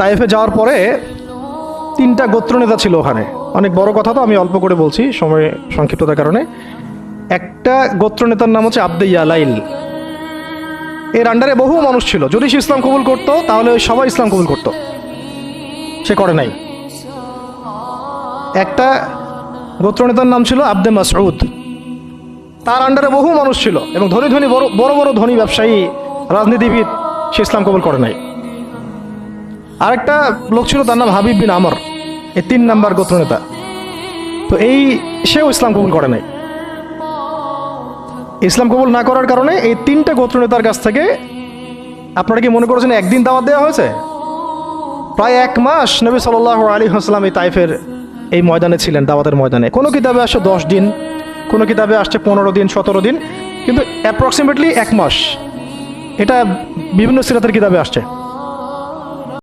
তাইফে যাওয়ার পরে তিনটা গোত্রনেতা ছিল ওখানে। অনেক বড় কথা তো, আমি অল্প করে বলছি, সময় সংক্ষিপ্ততার কারণে। একটা গোত্রনেতার নাম হচ্ছে আব্দে ইয়ালাইল। এর আন্ডারে বহু মানুষ ছিল। যদি সে ইসলাম কবুল করতো, তাহলে ওই সবাই ইসলাম কবুল করতো। সে করে নাই। একটা গোত্রনেতার নাম ছিল আব্দে মাসউদ। তার আন্ডারে বহু মানুষ ছিল এবং ধনী ধনী, বড় বড় বড় ধনী ব্যবসায়ী, রাজনীতিবিদ, সে ইসলাম কবুল করে নাই। আরেকটা লোক ছিল, তার নাম হাবিব বিন আমর। এই তিন নাম্বার গোত্রনেতা। তো এই, সেও ইসলাম কবুল করে নাই। ইসলাম কবুল না করার কারণে এই তিনটা গোত্রনেতার কাছ থেকে আপনারা কি মনে করেছেন একদিন দাওয়াত দেওয়া হয়েছে? প্রায় এক মাস নবী সাল্লাহ আলী হাসলাম এই তাইফের এই ময়দানে ছিলেন, দাওয়াতের ময়দানে। কোনো কিতাবে আসছে দশ দিন, কোনো কিতাবে আসছে পনেরো দিন, সতেরো দিন, কিন্তু অ্যাপ্রক্সিমেটলি এক মাস। এটা বিভিন্ন সিরাতের কিতাবে আসছে।